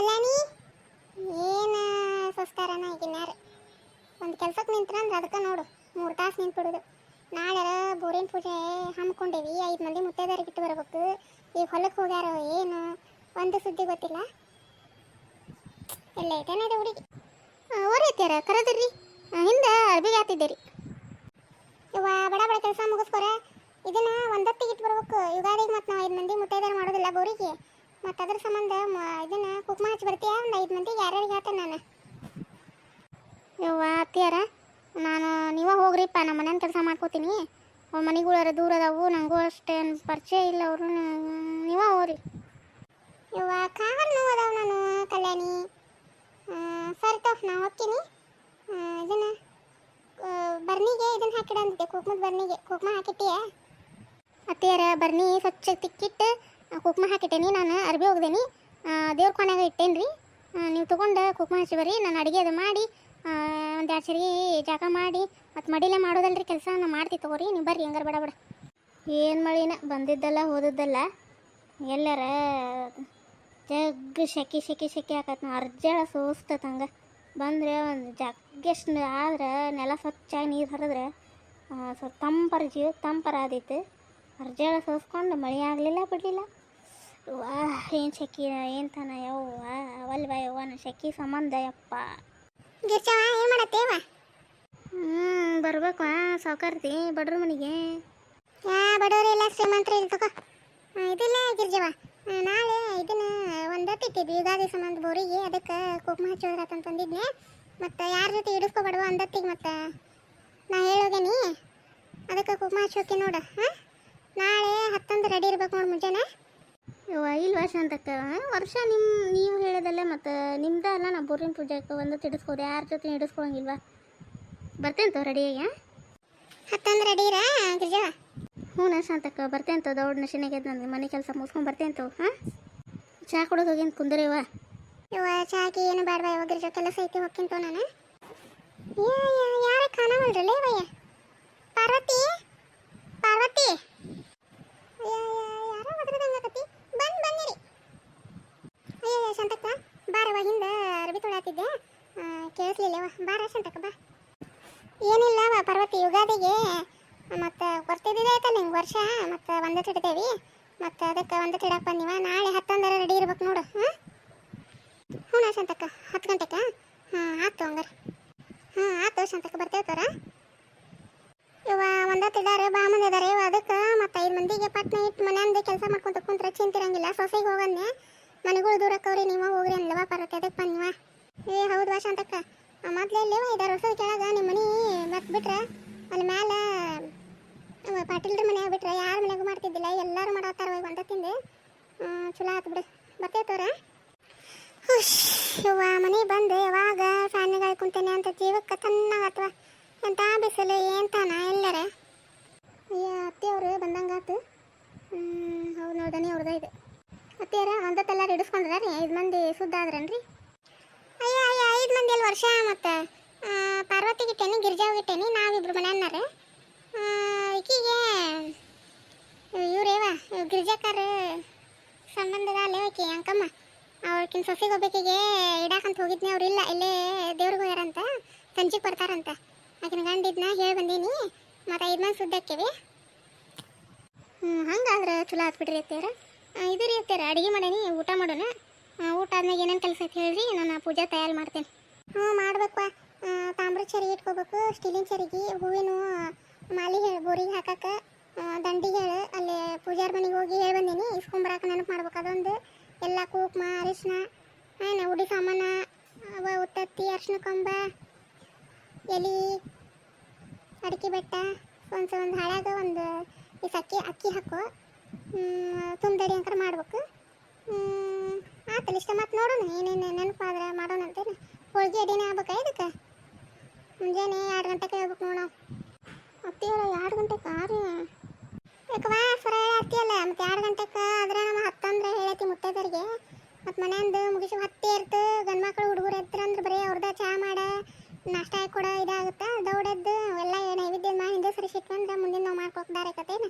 ಕಲ್ಯಾಣಿ ಏನ ಸಂಸ್ಕಾರನ ಈಗಿನ್ಯಾರ? ಒಂದು ಕೆಲ್ಸಕ್ಕೆ ನಿಂತ್ರಂದ್ರೆ ಅದಕ್ಕೆ ನೋಡು, ಮೂರು ತಾಸು ನಿಂತ್ಬಿಡುದು. ನಾಳೆ ಬೋರಿನ ಪೂಜೆ ಹಮ್ಮಿಕೊಂಡೇವಿ, ಐದು ಮಂದಿ ಮುತ್ತೈದರಿಗೆ ಇಟ್ಟು ಬರ್ಬೇಕು. ಈಗ ಹೊಲಕ್ಕೆ ಹೋಗ್ಯಾರ ಏನು? ಒಂದು ಸುದ್ದಿ ಗೊತ್ತಿಲ್ಲ? ಎಲ್ಲ ಐತೇನದ ಹುಡುಗಿ? ಓರೈತಿಯಾರ ಕರೆದ್ರಿ? ಹಿಂದೆ ಅರ್ಬಿಗೆ ಹಾತಿದ್ದೀರಿ ಇವ ಬಡ ಬಡ ಕೆಲಸ ಮುಗಿಸ್ಕೊರೆ. ಇದನ್ನ ಒಂದತ್ತಿಗೆ ಇಟ್ಟು ಬರ್ಬೇಕು. ಯುಗಾದಿಗೆ ಮತ್ತೆ ನಾವು ಐದು ಮಂದಿ ಮುತ್ತೈದರ ಮಾಡೋದಿಲ್ಲ ಬೋರಿಗೆ. ಮತ್ತು ಅದ್ರ ಸಂಬಂಧ ಇದನ್ನ ಕುಕ್ಮ ಹಚ್ಚಿ ಬರ್ತೀಯ? ಒಂದು ಐದು ಮಂದಿಗೆ ಯಾರ್ಯಾರಿಗೆ ಹೇಳ್ತೇನೆ ನಾನು. ಯವ್ವ, ಅತ್ತಿಯಾರ, ನಾನು ನೀವೇ ಹೋಗ್ರಿಪ್ಪ ನಮ್ಮ ಮನೇನ ಕೆಲಸ ಮಾಡ್ಕೋತೀನಿ. ಅವ್ರ ಮನೆಗಳರ ದೂರ ಅದಾವು ನನಗೂ ಅಷ್ಟೇನು ಪರಿಚಯ ಇಲ್ಲ ಅವರು. ನೀವೇ ಹೋಗ್ರಿ. ಯವ್ವ, ಕಾವಲ್ ನೋವು ಅದಾವ ನಾನು, ಕಲ್ಯಾಣಿ. ಸರಿ ತೋ, ನಾ ಹೋಗ್ತೀನಿ. ಇದನ್ನ ಬರ್ನಿಗೆ ಇದನ್ನ ಹಾಕಿಡ ಅಂತಿದ್ದೆ ಕುಕ್ಮದ ಬರ್ನಿಗೆ. ಕುಕ್ಮ ಹಾಕಿಟ್ಟಿಯ? ಅತ್ತಿಯಾರ, ಬರ್ನಿ ಸ್ವಚ್ಛ ತಿಕ್ಕಿಟ್ಟು ಕುಕ್ಮ ಹಾಕಿಟ್ಟೇನಿ, ನಾನು ಅರ್ಬಿ ಹೋಗ್ದೇನಿ. ದೇವ್ರ ಕೊನೆಗೆ ಇಟ್ಟೇನಿ ರೀ ನೀವು ತೊಗೊಂಡು ಕುಕ್ಮ ಹಚ್ಚಿ ಬರ್ರಿ ನಾನು ಅಡುಗೆ ಅದು ಮಾಡಿ ಒಂದು ಎರಡು ಸರಿ ಜಾಗ ಮಾಡಿ, ಮತ್ತು ಮಡಿಲೇ ಮಾಡೋದಲ್ರಿ ಕೆಲಸ ನಾನು ಮಾಡ್ತೀವಿ ತಗೋರಿ, ನೀವು ಬರ್ರಿ, ಹಂಗಾರೆ ಬಡ ಬಡ. ಏನು ಮಳಿನ? ಬಂದಿದ್ದಲ್ಲ, ಹೋದದ್ದಲ್ಲ. ಎಲ್ಲರ ಜಗ್ ಶಕಿ ಶಕಿ ಶಕಿ ಹಾಕತ್ ಅರ್ಜಾಳ ಸೋಸ್ತತ್ ಹಂಗೆ. ಬಂದರೆ ಒಂದು ಜಗ್ಗೆಷ್ಟು ಆದ್ರೆ ನೆಲ ಸ್ವಚ್ಛಾಗಿ ನೀರು ಹರಿದ್ರೆ ಸ್ವಲ್ಪ ತಂಪರ ಜೀವ, ತಂಪರ ಆದಿತ್ತು ಅರ್ಜಳ ಸೋಸ್ಕೊಂಡು ಮಳೆ ಆಗಲಿಲ್ಲ ಬಿಡಲಿಲ್ಲ. ವಾ ಏನು ಶೆಕಿ ಏನು ತಾನ ಯವ್ವ? ಅವಲ್ವ ಯವ್ವನ ಶೆಕಿ ಸಂಬಂಧ ಯಪ್ಪ. ಗಿರ್ಚವ ಏನು ಮಾಡತ್ತೇವ ಹ್ಞೂ ಬರ್ಬೇಕು ಸಾವುಕಾರ್ತಿ ಬಡ್ರ ಮನೆಗೆ. ಯಾ ಬಡವರೆಲ್ಲ ಶ್ರೀಮಂತರು ಇಲ್ಲಿ ತಗೋ ಆ, ಇದಿಲ್ಲ ಗಿರ್ಜವ. ನಾಳೆ ಇದನ್ನ ಒಂದತ್ತು ಇಟ್ಟಿದ್ವಿ ಯುಗಾದಿ ಸಂಬಂಧ ಬೋರಿಗೆ ಅದಕ್ಕೆ ಕುಕ್ಮ ಹಚ್ಚೋದ್ರಾತಂತ ತಂದಿದ್ನೆ ಮತ್ತು ಯಾರ ಜೊತೆ ಇಡಿಸ್ಕೊಬೇಡುವ ಅಂದತ್ತಿಗೆ ಮತ್ತು ನಾ ಹೇಳೋಗೇನಿ. ಅದಕ್ಕೆ ಕುಕ್ಮ ಹಚ್ಚೋಕೆ ನೋಡು ಹಾಂ? ನಾಳೆ ಹತ್ತೊಂದು ರೆಡಿ ಇರ್ಬೇಕು ನೋಡಿ ಮುಂಜಾನೆ. ಇಲ್ವಾ ಶಾಂತಕ್ಕ ವರ್ಷ ನಿಮ್ಮ ನೀವು ಹೇಳೋದಲ್ಲ ಮತ್ತು ನಿಮ್ದ ಅಲ್ಲ ನಾ ಬೋರಿನ ಪೂಜೆಗೆ ಒಂದು ತಿಡಿಸ್ಕೋದು ಯಾರ ಜೊತೆ ಹಿಡಿಸ್ಕೊಳಂಗಿಲ್ವಾ ಬರ್ತೇನೆ ತೋ ರೆಡಿಯಾಗಿ ಹತ್ತಂದ್ರೆ ರೆಡಿ ಇರಾ ಗಿರ್ಜವ ಹ್ಞೂ ನಾ ಶಾಂತಕ್ಕ ಬರ್ತೇನೆ ತೋ ದೌಡ್ ನಶಿನಾಗೆ ನನಗೆ ಮನೆ ಕೆಲಸ ಮುಗಿಸ್ಕೊಂಡು ಬರ್ತೇನೆ ತೋ ಹಾಂ ಚಹಾ ಕೊಡೋದು ಹೋಗೇನು ಕುಂದರಿವ ಇವ ಚಾಕಿ ಏನು ಬೇಡ ಇವಾಗ ಗಿರ್ಜ? ಕೆಲಸ ಐತಿ ಹೋಗ್ಕಿಂತ ನಾನು. ಯಾರ ಕಾಣವಲ್ರಲ್ಲ ಇವಯ್ಯ ಪಾರ್ವತಿ? ಪಾರ್ವತಿ? ಯಾರೋ ಬಂದ್ ಬನ್ನಿರಿ ಅಯ್ಯೋ ಶಾಂತಕ್ಕ ಬಾರವ ಹಿಂದೆ ಅರ್ಬಿ ತೊಳಾತಿದ್ದೆ ಕೇಳಿಸ್ಲಿಲ್ಲವ ಬಾರ ಶಂತಕ ಬಾ ಏನಿಲ್ಲವ ಪರ್ವತಿ, ಯುಗಾದಿಗೆ, ಮತ್ತು ಬರ್ತಿದ್ದಿದೆ ಆಯ್ತಲ್ಲ ನಿಂಗೆ ವರ್ಷ, ಮತ್ತು ಒಂದೇ ತಿಡ್ತೇವಿ ಮತ್ತು ಅದಕ್ಕೆ ಒಂದೇ ತಿಡಕ್ಕೆ ಬಂದಿವ, ನಾಳೆ ಹತ್ತೊಂದರ ರೆಡಿ ಇರ್ಬೇಕು ನೋಡು ಹಾಂ ಹ್ಞೂ ಶಾಂತಕ್ಕ ಹತ್ತು ಗಂಟೆಕ? ಹಾಂ ಆಯ್ತು ಹಂಗಾರೆ. ಹಾಂ ಆಯ್ತು ಶಾಂತಕ್ಕ ಬರ್ತೇವೆ ತೋರ? ಇವ ಒಂದತ್ತಿದ್ದಾರೆ ಬಾ, ಮುಂದೆ ಇದಾರೆ ಇವ ಅದಕ್ಕೆ ಮತ್ತು ಐದು ಮಂದಿಗೆ ಪಟ್ನ ಇಟ್ಟು ಮನೆಯಿಂದ ಕೆಲಸ ಮಾಡ್ಕೊಂತ ಕುಂತ್ರೆ ಚಿಂತಿರಂಗಿಲ್ಲ, ಸೊಸೆಗೆ ಹೋಗಂದೆ ಮನೆಗಳು ದೂರಕ್ಕವ್ರಿ ನೀವು ಹೋಗ್ರಿ ಅಂದ್ಲವ ಪರ್ವತಿ ಅದಕ್ಕೆ ಬನ್ನಿವಾ ಏ, ಹೌದು ವಾ ಅಂತಕ್ಕ ಮೊದ್ಲೇ ಇಲ್ಲೇವ ಐದಾರು ವರ್ಷದ ಕೆಳಗೆ ನಿಮ್ಮ ಮನೆ ಮತ್ತೆ ಬಿಟ್ರೆ ಅಲ್ಲಿ ಮ್ಯಾಲ ಪಾಟೀಲ್ರ ಮನ್ಯಾಗ ಬಿಟ್ರೆ ಯಾರ ಮನೆಗೂ ಮಾಡ್ತಿದ್ದಿಲ್ಲ, ಎಲ್ಲರೂ ಮಾಡತ್ತಾರ ಹೋಗಿ ಒಂದ ತಿಂದು. ಚಲೋ ಆತು ಬಿಡು. ಹುಷ್, ಯವ್ವ, ಮನೆ ಬಂದು ಯಾವಾಗ ಫ್ಯಾನ್ಗಳು ಕುಂತೇನೆ ಅಂತ ಜೀವಕ್ಕೆ ತನ್ನಾಗತ್ವ ಎಂತ ಬಿಸಿಲು, ಏನ್ ಎಲ್ಲರ? ಅಯ್ಯ ಅತ್ತೆಯವರು ಬಂದಂಗಾತು ಅವ್ರು ನೋಡ್ದಾನೆ ಅವ್ರದ ಇದೆ. ಅತ್ತೆಯರ ಒಂದತ್ತೆಲ್ಲಾರು ರೀ ಐದು ಮಂದಿ ಸುದ್ದ ಆದ್ರೇನು ಅಯ್ಯ ಅಲ್ಲಿ ವರ್ಷ ಮತ್ತು ಪಾರ್ವತಿಗೆ ಗಿರ್ಜಾ ಹೋಗಿಟ್ಟೇನಿ ಇಟ್ಟೇನಿ ನಾವಿಬ್ರು ಮನೆಯನ್ನಾರ ಈಕಿಗೆ, ಇವ್ರೇವ, ಗಿರ್ಜಾಕಾರ ಸಂಬಂಧದ ಅಲ್ಲೇ ಆಕಿ, ಅಂಕಮ್ಮ. ಅವ್ರಕಿನ್ ಸೊಸೆಗೆ ಒಬ್ಬಾಕಿಗೆ ಇಡಾಕಂತ ಹೋಗಿದ್ನಿ ಇಲ್ಲ, ಇಲ್ಲೇ ದೇವ್ರಿಗೆ ಹೋಗ್ಯಾರಂತ, ಸಂಜೆಗೆ ಬರ್ತಾರಂತ. ಆಕಿನ ಗಂಡಿದ್ನ ಹೇಳಿ ಬಂದೀನಿ, ಮತ್ತು ಐದು ಮಂದಿ ಸುದ್ದಿ ಹಾಕೇವಿ ಹ್ಞೂ ಹಂಗಾದ್ರೆ ಚಲೋ ಆತ್ ಬಿಡ್ರಿ ಅತ್ತೆಯರ. ಇದು ರೀ ಅತ್ತೇರ ಅಡುಗೆ ಮಾಡೇನಿ, ಊಟ ಮಾಡೋಣ. ಊಟ ಆದ್ಮೇಲೆ ಏನೇನು ಕೆಲಸ ಐತೆ ಹೇಳ್ರಿ, ನಾನು ಪೂಜೆ ತಯಾರು ಮಾಡ್ತೇನೆ. ಹ್ಞೂ ಮಾಡ್ಬೇಕು ತಾಮ್ರ ಚರಿ ಇಟ್ಕೋಬೇಕು, ಸ್ಟೀಲಿನ ಚರಿಗೆ, ಹೂವಿನ, ಮಾಲಿ ಹೇಳಿ, ಬೋರಿಗೆ ಹಾಕಕ್ಕೆ ದಂಡಿಗೆ ಹೇಳಿ, ಅಲ್ಲಿ ಪೂಜಾರ ಮನೆಗೆ ಹೋಗಿ ಹೇಳಿ ಬಂದೀನಿ, ಇಸ್ಕೊಂಬರಾಕ ನೆನಪು ಮಾಡ್ಬೇಕು ಅದೊಂದು. ಎಲ್ಲ ಕುಕ್ಮ ಅರಿಶಿನ ಏನು, ಉಡಿ ಸಾಮಾನ, ಅವ, ಉತ್ತತ್ತಿ ಅರಿಶಿನ ಕೊಂಬ, ಎಲೆ, ಅಡಿಕೆ ಬೆಟ್ಟ ಒಂದು ಒಂದು ಹಳ್ಯಾಗ ಒಂದು ಈ ಅಕ್ಕಿ ಅಕ್ಕಿ ಹಾಕು ತುಂಬದಡಿ ಅಂಕರ ಮಾಡ್ಬೇಕು. ಆತಲ್ಲ ಇಷ್ಟ ಮತ್ತೆ ನೋಡೋಣ, ಏನೇನು ನೆನಪಾದ್ರೆ ಮಾಡೋಣ ಅಂತೇಳಿ ಹೋಳ್ಗೆ ದಿನ ಆಗ್ಬೇಕಾ ಇದಕ್ಕೆ? ಮುಂಜಾನೆ ಎರಡು ಗಂಟೆಗೆ ಹೇಳ್ಬೇಕು ನೋಡ. ಅತ್ತಿಯಲ್ಲ ಎರಡು ಗಂಟೆಗೆ ಆರು. ಯಾಕವಾ ಸರ ಹೇಳ ಮತ್ತೆ ಎರಡು ಗಂಟೆಗೆ ಆದ್ರೆ ನಮ್ಮ ಹತ್ತಂದ್ರೆ ಹೇಳತಿ ಮುತ್ತೈದರಿಗೆ ಮತ್ತು ಮನೆಯಂದು ಮುಗಿಸಿ, ಹತ್ತೆ ಇರ್ತು ಗಂಡು ಮಕ್ಕಳು ಹುಡುಗರು ಎತ್ತರ ಅಂದ್ರೆ ಬರೀ ಅವ್ರದ ಚಹಾ ಮಾಡ, ನಾಷ್ಟ ಕೂಡ ಇದಾಗುತ್ತೆ. ದೌಡದ್ದು ಎಲ್ಲ ನೈವೇದ್ಯ ಮಾಡಿ ಸರಿ ಸಿಕ್ಕಂದ್ರೆ ಮುಂದಿನ ನಾವು ಮಾಡ್ಕೊಕ್ದಾರೆ ಕತೇನು